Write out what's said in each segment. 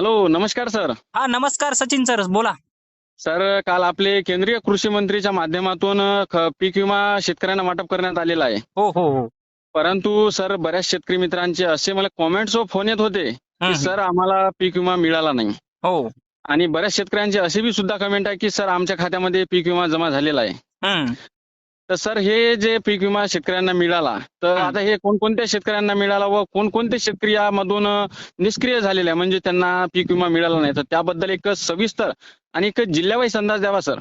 Hello नमस्कार sir हा नमस्कार सचिन सर बोला. सर काल आपले केंद्रीय कृषी मंत्रीच्या माध्यमातून ख- पीक विमा शेतकऱ्यांना वाटप करण्यात आलेला आहे. हो हो हो. परंतु सर बऱ्याच शेतकरी मित्रांचे असे मला कॉमेंट्स व फोन येत होते की सर आम्हाला पीक विमा मिळाला नाही. हो. आणि बऱ्याच शेतकऱ्यांचे असे बी सुद्धा कमेंट आहे की सर आमच्या खात्यामध्ये पीक विमा जमा झालेला आहे. हम्म. तर सर हे जे पीक विमा शेतकऱ्यांना मिळाला तर. आता हे कोणकोणत्या शेतकऱ्यांना मिळाला व कोणकोणते शेतकरी यामधून निष्क्रिय झालेले आहे म्हणजे त्यांना पीक विमा मिळाला नाही तर त्याबद्दल एक सविस्तर आणि एक जिल्ह्यावाईज अंदाज द्यावा सर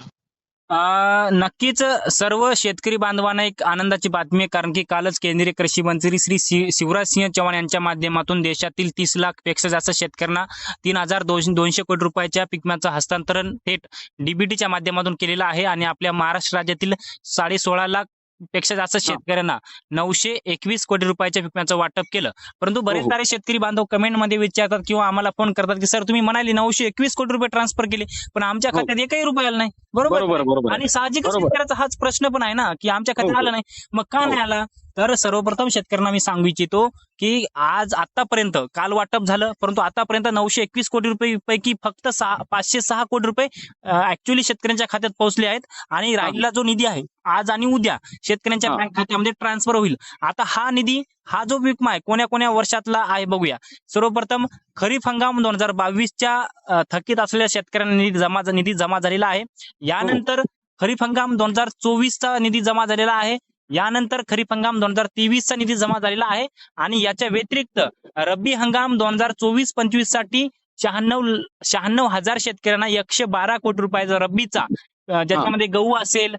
नक्कीच सर्व शेतकरी बांधवांना एक आनंदाची बातमी आहे कारण की कालच केंद्रीय कृषी मंत्री श्री शि- शिवराज सिंह चौहान यांच्या माध्यमातून देशातील तीस लाखपेक्षा जास्त शेतकऱ्यांना तीन हजार दोनशे दोनशे कोटी रुपयाच्या पिकम्याचं हस्तांतरण थेट डीबीटीच्या माध्यमातून केलेलं आहे. आणि आपल्या महाराष्ट्र राज्यातील साडे सोळा लाख पेक्षा जास्त शेतकऱ्यांना नऊशे एकवीस कोटी रुपयाच्या पिकम्याचं वाटप केलं परंतु बरेच हो. सारे शेतकरी बांधव कमेंटमध्ये विचारतात किंवा आम्हाला फोन करतात की सर तुम्ही म्हणाले नऊशे एकवीस कोटी रुपये ट्रान्सफर केले पण आमच्या हो. खात्यात एकही रुपया आला नाही बरोबर आणि साहजिकच. शेतकऱ्याचा हाच प्रश्न पण आहे ना की आमच्या हो, खात्यात हो. आलं नाही मग का नाही आला तर सर्वप्रथम शेतकऱ्यांना मी सांगू इच्छितो की आज आतापर्यंत काल वाटप झालं परंतु आतापर्यंत नऊशे एकवीस कोटी रुपये पैकी फक्त सहा पाचशे सहा कोटी रुपये ऍक्च्युली शेतकऱ्यांच्या खात्यात पोहोचले आहेत. आणि राहिलेला जो निधी आहे आज आणि उद्या शेतकऱ्यांच्या हा. बँक खात्यामध्ये ट्रान्सफर होईल. आता हा निधी हा जो विमा आहे कोण्या कोण्या वर्षातला आहे बघूया. सर्वप्रथम खरीप हंगाम दोन हजार बावीसच्या थकीत असलेल्या शेतकऱ्यांना निधी जमा निधी जमा झालेला आहे. यानंतर खरीप हंगाम दोन हजार चोवीसचा निधी जमा झालेला आहे. यानंतर खरीप हंगाम दोन हजार तेवीसचा निधी जमा झालेला आहे आणि याच्या व्यतिरिक्त रब्बी हंगाम दोन हजार चोवीस पंचवीससाठी शहाण्णव शहाण्णव हजार शेतकऱ्यांना एकशे बारा कोटी रुपयाचा रब्बीचा ज्याच्यामध्ये गहू असेल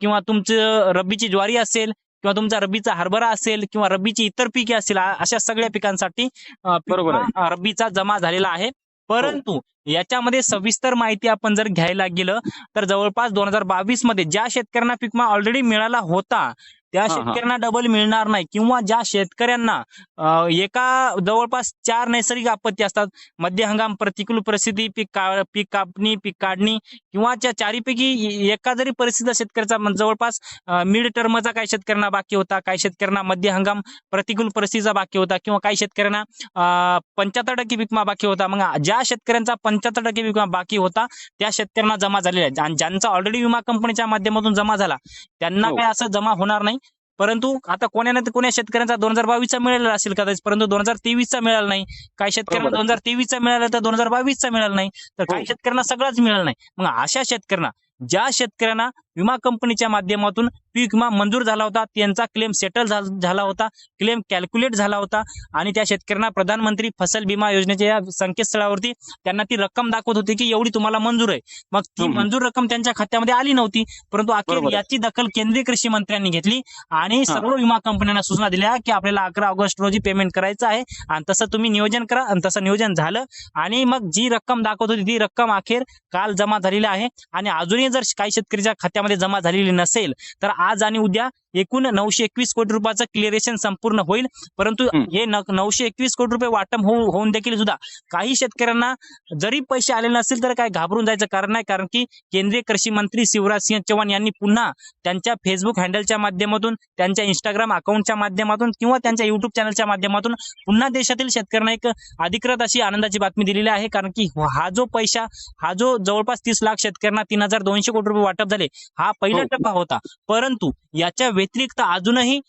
किंवा तुमचं रब्बीची ज्वारी असेल किंवा तुमचा रब्बीचा हरभरा असेल किंवा रब्बीची इतर पिके असतील आ- अशा सगळ्या पिकांसाठी रब्बीचा जमा झालेला आहे. परंतु याच्यामध्ये सविस्तर माहिती आपण जर घ्यायला गेलं तर जवळपास दोन हजार बावीसमध्ये ज्या शेतकऱ्यांना पीक विमा ऑलरेडी मिळाला होता त्या. शेतकऱ्यांना डबल मिळणार नाही किंवा ज्या शेतकऱ्यांना एका जवळपास चार नैसर्गिक आपत्ती असतात मध्य हंगाम प्रतिकूल परिस्थिती पीक का पीक कापणी पीक काढणी किंवा त्या चारीपैकी एका जरी परिस्थितीचा शेतकऱ्याचा जवळपास मिड टर्मचा काही शेतकऱ्यांना बाकी होता काही शेतकऱ्यांना मध्य हंगाम प्रतिकूल परिस्थितीचा बाकी होता किंवा काही शेतकऱ्यांना पंच्याहत्तर टक्के विकमा बाकी होता मग ज्या शेतकऱ्यांचा पंच्याहत्तर टक्के विकमा बाकी होता त्या शेतकऱ्यांना जमा झालेला आहे आणि ज्यांचा ऑलरेडी विमा कंपनीच्या माध्यमातून जमा झाला त्यांना हो. काय असं जमा होणार नाही परंतु आता कोण्या ना कोण्या शेतकऱ्यांचा दोन हजार बावीसचा मिळालेला असेल कदाचित परंतु दोन हजार तेवीसचा मिळाला नाही काही शेतकऱ्यांना. दोन हजार तेवीसचा मिळाला तर दोन हजार बावीसचा मिळाला नाही तर काही हो. शेतकऱ्यांना सगळाच मिळाला नाही मग अशा शेतकऱ्यांना ज्या शेतकऱ्यांना विमा कंपनीच्या माध्यमातून पीक विमा मंजूर झाला होता. त्यांचा क्लेम सेटल झाला होता. क्लेम कॅल्क्युलेट झाला होता. आणि त्या शेतकऱ्यांना प्रधानमंत्री फसल विमा योजनेच्या या संकेतस्थळावरती त्यांना ती रक्कम दाखवत होती की एवढी तुम्हाला मंजूर आहे. मग ती. मंजूर रक्कम त्यांच्या खात्यामध्ये आली नव्हती. परंतु अखेर. याची दखल केंद्रीय कृषी मंत्र्यांनी घेतली आणि सर्व विमा कंपन्यांना सूचना दिल्या की आपल्याला अकरा ऑगस्ट रोजी पेमेंट करायचं आहे. आणि तसं तुम्ही नियोजन करा आणि तसं नियोजन झालं. आणि मग जी रक्कम दाखवत होती ती रक्कम अखेर काल जमा झालेली आहे. आणि अजूनही जर काही शेतकऱ्याच्या खात्यामध्ये जमा झालेली नसेल तर आज आणि उद्या एकूण नऊशे एकवीस कोटी रुपयाचं क्लिअरेशन संपूर्ण होईल. परंतु हं. नऊशे एकवीस कोटी रुपये वाटप होऊ- होऊन देखील सुद्धा काही शेतकऱ्यांना जरी पैसे आले नसतील तर काय घाबरून जायचं कारण नाही. कारण की केंद्रीय कृषी मंत्री शिवराज सिंह चौहान यांनी पुन्हा त्यांच्या फेसबुक हँडलच्या माध्यमातून त्यांच्या इंस्टाग्राम अकाउंटच्या माध्यमातून किंवा त्यांच्या युट्यूब चॅनलच्या माध्यमातून पुन्हा देशातील शेतकऱ्यांना एक अधिकृत अशी आनंदाची बातमी दिलेली आहे. कारण की हा जो पैसा हा जो जवळपास तीस लाख शेतकऱ्यांना तीन हजार दोनशे कोटी रुपये वाटप झाले हा पहिला हो. टप्पा होता. परंतु याच्या व्यतिरिक्त अजूनही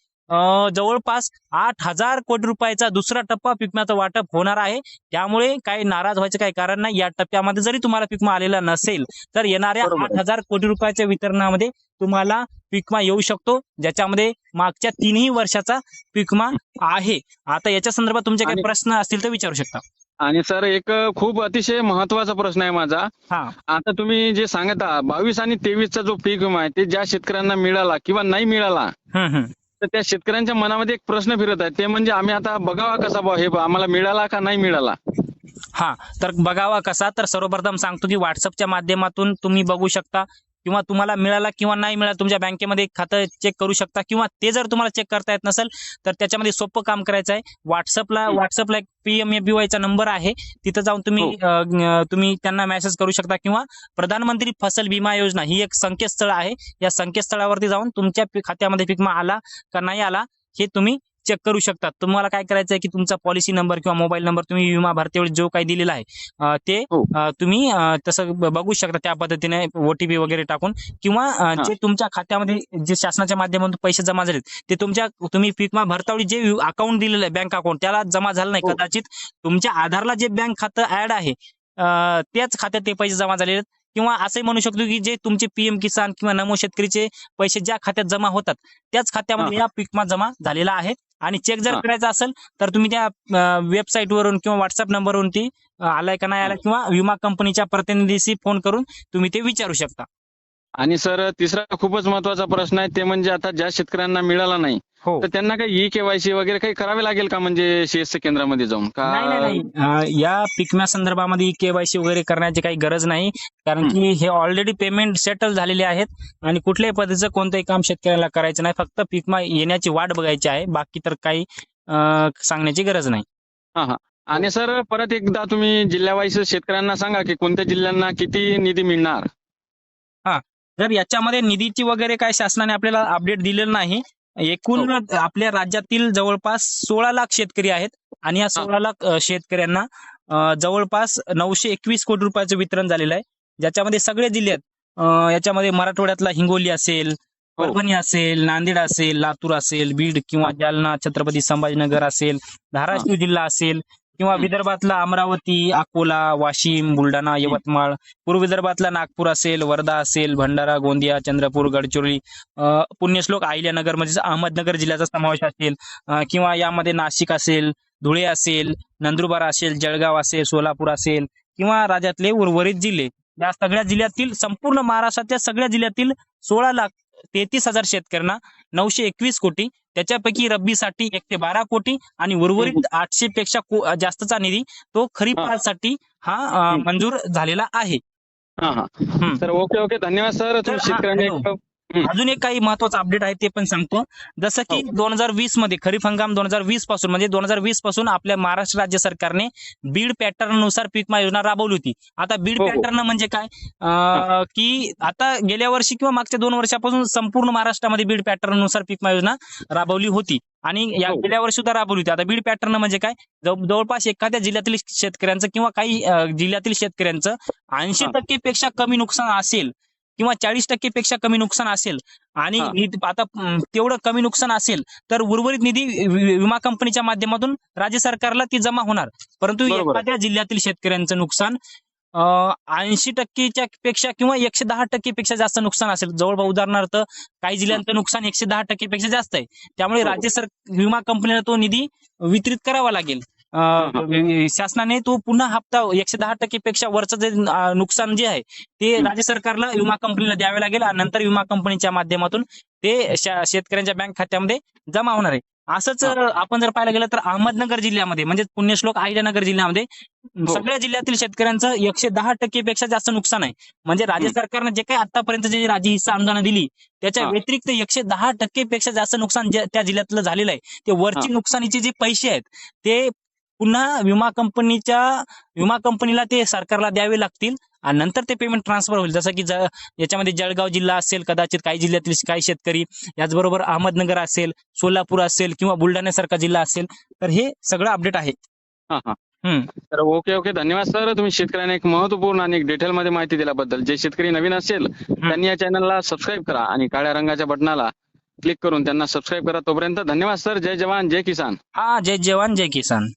जवळपास आठ हजार कोटी रुपयाचा दुसरा टप्पा पिकम्याचं वाटप होणार आहे. त्यामुळे काही नाराज व्हायचं काही कारण नाही. या टप्प्यामध्ये जरी तुम्हाला पिकमा आलेला नसेल तर येणाऱ्या. आठ हजार कोटी रुपयाच्या वितरणामध्ये तुम्हाला पिकमा येऊ शकतो. ज्याच्यामध्ये मागच्या तीनही वर्षाचा पिकमा आहे. आता याच्या संदर्भात तुमचे काही प्रश्न असतील तर विचारू शकता. आणि सर एक खूप अतिशय महत्त्वाचा प्रश्न आहे माझा. हा. आता तुम्ही जे सांगत बावीस आणि तेवीसचा जो पीक विमा आहे ते ज्या शेतकऱ्यांना मिळाला किंवा नाही मिळाला हम्म तर त्या शेतकऱ्यांच्या मनामध्ये एक प्रश्न फिरत आहे. ते म्हणजे आम्ही आता बघावा कसा हे बा, आम्हाला मिळाला का नाही मिळाला? हा तर बघावा कसा? तर सर्वप्रथम सांगतो की व्हॉट्सअपच्या माध्यमातून तुम्ही बघू शकता. किंवा तुम्हाला मिळाला किंवा नाही मिळाला तुमच्या बँकेमध्ये खातं चेक करू शकता किंवा ते जर तुम्हाला चेक करता येत नसेल तर त्याच्यामध्ये सोपं काम करायचं आहे व्हॉट्सअपला. व्हॉट्सअपला एक पीएमएबीवाय चा नंबर आहे तिथं जाऊन तुम्ही हो. तुम्ही त्यांना मेसेज करू शकता किंवा प्रधानमंत्री फसल विमा योजना ही एक संकेतस्थळ आहे या संकेतस्थळावरती जाऊन तुमच्या खात्यामध्ये पिकमा आला का नाही आला हे तुम्ही चेक करू शकता तुम्हाला काय करायचं आहे की तुमचा पॉलिसी नंबर किंवा मोबाईल नंबर तुम्ही विमा भरतेवेळी जो काही दिलेला आहे ते हो. तुम्ही तसं बघू शकता त्या पद्धतीने ओटीपी वगैरे टाकून किंवा जे तुमच्या खात्यामध्ये जे शासनाच्या माध्यमातून पैसे जमा झालेत ते तुमच्या तुम्ही पीक विमा भरतावेळी जे अकाउंट दिलेलं आहे बँक अकाउंट त्याला जमा झालं नाही. हो. कदाचित तुमच्या आधारला जे बँक खातं ऍड आहे त्याच खात्यात ते पैसे जमा झालेले आहेत. किंवा असंही म्हणू शकतो की जे तुमचे पीएम किसान किंवा नमो शेतकरीचे पैसे ज्या खात्यात जमा होतात त्याच खात्यामध्ये या पीक विमा जमा झालेला आहे. आणि चेक जर हा. करायचा असेल तर तुम्ही त्या वेबसाईट वरून किंवा व्हॉट्सअप नंबरवरून ती अं, आलाय का नाही आलाय किंवा विमा कंपनीच्या प्रतिनिधीशी फोन करून तुम्ही ते विचारू शकता आणि सर तिसरा खूपच महत्त्वाचा प्रश्न आहे ते म्हणजे आता ज्या शेतकऱ्यांना मिळाला नाही हो. तर त्यांना काही ई केवायसी वगैरे काही करावे लागेल का म्हणजे सीएससी केंद्रामध्ये जाऊन? का नाही नाही नाही. अं, या पिकम्या संदर्भामध्ये केवायसी वगैरे करण्याची काही गरज नाही कारण की हे ऑलरेडी पेमेंट सेटल झालेले आहेत आणि कुठल्याही पद्धतीचं कोणतंही काम शेतकऱ्याला करायचं नाही फक्त पिकमा येण्याची वाट बघायची आहे बाकी तर काही अं, सांगण्याची गरज नाही. आणि सर परत एकदा तुम्ही जिल्ह्यावाईज शेतकऱ्यांना सांगा की कोणत्या जिल्ह्यांना किती निधी मिळणार? जर याच्यामध्ये निधीची वगैरे काय शासनाने आपल्याला अपडेट दिलेलं नाही एकूण आपल्या राज्यातील जवळपास सोळा लाख शेतकरी आहेत आणि या सोळा लाख शेतकऱ्यांना जवळपास नऊशे एकवीस कोटी रुपयाचं वितरण झालेलं आहे. ज्याच्यामध्ये सगळे जिल्हे आहेत. अं, याच्यामध्ये मराठवाड्यातला हिंगोली असेल परभणी असेल नांदेड असेल लातूर असेल बीड किंवा जालना छत्रपती संभाजीनगर असेल धाराशिव जिल्हा असेल किंवा. विदर्भातला अमरावती अकोला वाशिम बुलढाणा यवतमाळ पूर्व विदर्भातला नागपूर असेल वर्धा असेल भंडारा गोंदिया चंद्रपूर गडचिरोली पुण्यश्लोक अहिल्यानगर म्हणजे अहमदनगर जिल्ह्याचा समावेश असेल किंवा यामध्ये नाशिक असेल धुळे असेल नंदुरबार असेल जळगाव असेल सोलापूर असेल किंवा राज्यातले उर्वरित जिल्हे या सगळ्या जिल्ह्यातील संपूर्ण महाराष्ट्राच्या सगळ्या जिल्ह्यातील सोळा लाख तेहतीस हजार शेतकऱ्यांना नऊशे एकवीस कोटी त्याच्यापैकी रब्बीसाठी एकशे बारा कोटी आणि उर्वरित आठशे पेक्षा जास्तचा निधी तो खरीप हा. हा. मंजूर झालेला आहे हा हा. सर ओके ओके धन्यवाद सर शेतकऱ्यांनी. अजून एक काही महत्वाचं अपडेट आहे ते पण सांगतो जसं की हो. दोन हजार वीसमध्ये खरीप हंगाम दोन हजार वीसपासून म्हणजे दोन हजार वीसपासून आपल्या महाराष्ट्र राज्य सरकारने बीड पॅटर्ननुसार पीक विमा योजना राबवली होती आता बीड हो, हो. पॅटर्न म्हणजे काय की आता गेल्या वर्षी किंवा मागच्या दोन वर्षापासून संपूर्ण महाराष्ट्रामध्ये बीड पॅटर्ननुसार पीक विमा योजना राबवली होती आणि या हो. गेल्या वर्षी सुद्धा राबवली होती आता बीड पॅटर्न म्हणजे काय जव- जवळपास एखाद्या जिल्ह्यातील शेतकऱ्यांचं किंवा काही जिल्ह्यातील शेतकऱ्यांचं ऐंशी हा. टक्के पेक्षा कमी नुकसान असेल किंवा चाळीस टक्के पेक्षा कमी नुकसान असेल आणि आता तेवढं कमी नुकसान असेल तर उर्वरित निधी विमा कंपनीच्या माध्यमातून राज्य सरकारला ती जमा होणार. परंतु. एखाद्या जिल्ह्यातील शेतकऱ्यांचं नुकसान ऐंशी टक्केच्या पेक्षा किंवा एकशे दहा टक्के पेक्षा जास्त नुकसान असेल. जवळपास उदाहरणार्थ काही जिल्ह्यांचं नुकसान एकशे दहा टक्के पेक्षा जास्त आहे. त्यामुळे. राज्य सर विमा कंपनीला तो निधी वितरित करावा लागेल. शासनाने तो पुन्हा हप्ता एकशे दहा टक्के पेक्षा वरचं जे नुकसान जे आहे ते. राज्य सरकारला विमा कंपनीला द्यावे लागेल आणि नंतर विमा कंपनीच्या माध्यमातून ते शेतकऱ्यांच्या बँक खात्यामध्ये जमा होणार आहे असंच आपण जर पाहायला गेलं तर अहमदनगर जिल्ह्यामध्ये म्हणजे पुण्यश्लोक अहिल्यानगर जिल्ह्यामध्ये हो. सगळ्या जिल्ह्यातील शेतकऱ्यांचं एकशे दहा टक्के पेक्षा जास्त नुकसान आहे म्हणजे राज्य. सरकारनं जे काही आतापर्यंत जे राज्य हिस्सा अनुदान दिली त्याच्या. व्यतिरिक्त एकशे दहा टक्के पेक्षा जास्त नुकसान त्या जिल्ह्यातलं झालेलं आहे ते वरची नुकसानीचे जे पैसे आहेत ते पुन्हा विमा कंपनीच्या विमा कंपनीला ते सरकारला द्यावे लागतील आणि नंतर ते पेमेंट ट्रान्सफर होईल. जसं की याच्यामध्ये जळगाव जिल्हा असेल कदाचित काही जिल्ह्यातील काही शेतकरी याचबरोबर अहमदनगर असेल सोलापूर असेल किंवा बुलढाण्यासारखा जिल्हा असेल तर हे सगळं अपडेट आहे. हा हा. तर ओके ओके धन्यवाद सर तुम्ही शेतकऱ्यांना एक महत्त्वपूर्ण आणि एक डिटेल मध्ये माहिती दिल्याबद्दल. जे शेतकरी नवीन असेल त्यांनी या चॅनलला सबस्क्राईब करा आणि काळ्या रंगाच्या बटनाला क्लिक करून त्यांना सबस्क्राईब करा तोपर्यंत. धन्यवाद सर जय जवान जय किसान. हा जय जवान जय किसान.